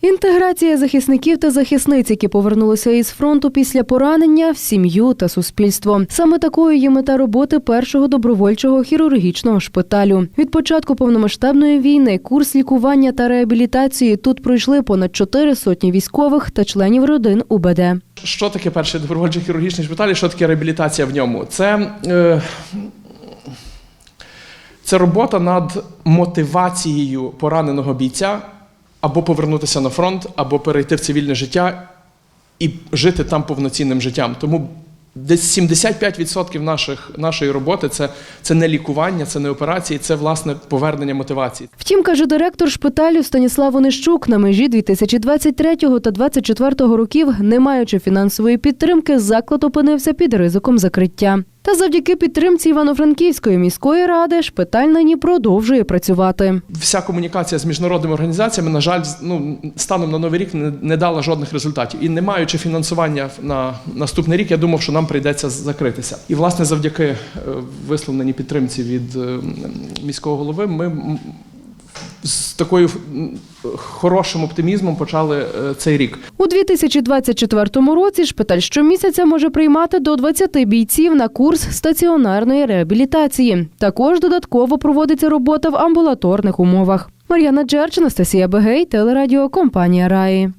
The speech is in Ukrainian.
Інтеграція захисників та захисниць, які повернулися із фронту після поранення, в сім'ю та суспільство. Саме такою є мета роботи першого добровольчого хірургічного шпиталю. Від початку повномасштабної війни курс лікування та реабілітації тут пройшли понад чотири сотні військових та членів родин УБД. Що таке перший добровольчий хірургічний шпиталь і що таке реабілітація в ньому? Це, е, це робота над мотивацією пораненого бійця або повернутися на фронт, або перейти в цивільне життя і жити там повноцінним життям. Тому десь 75% наших, нашої роботи це, це не лікування, це не операції, це власне повернення мотивації. Втім, каже директор шпиталю Станіслав Онищук, на межі 2023 та 2024 років, не маючи фінансової підтримки, заклад опинився під ризиком закриття. Та завдяки підтримці Івано-Франківської міської ради шпиталь нині продовжує працювати. Вся комунікація з міжнародними організаціями, на жаль, ну, станом на новий рік не, дала жодних результатів. І не маючи фінансування на наступний рік, я думав, що нам прийдеться закритися. І власне завдяки е, висловленій підтримці від е, міського голови, ми з такою хорошим оптимізмом почали е, цей рік. У 2024 році шпиталь щомісяця може приймати до 20 бійців на курс стаціонарної реабілітації. Також додатково проводиться робота в амбулаторних умовах. Мар'яна Джерч, Анастасія Бегей, телерадіо компанія Раї.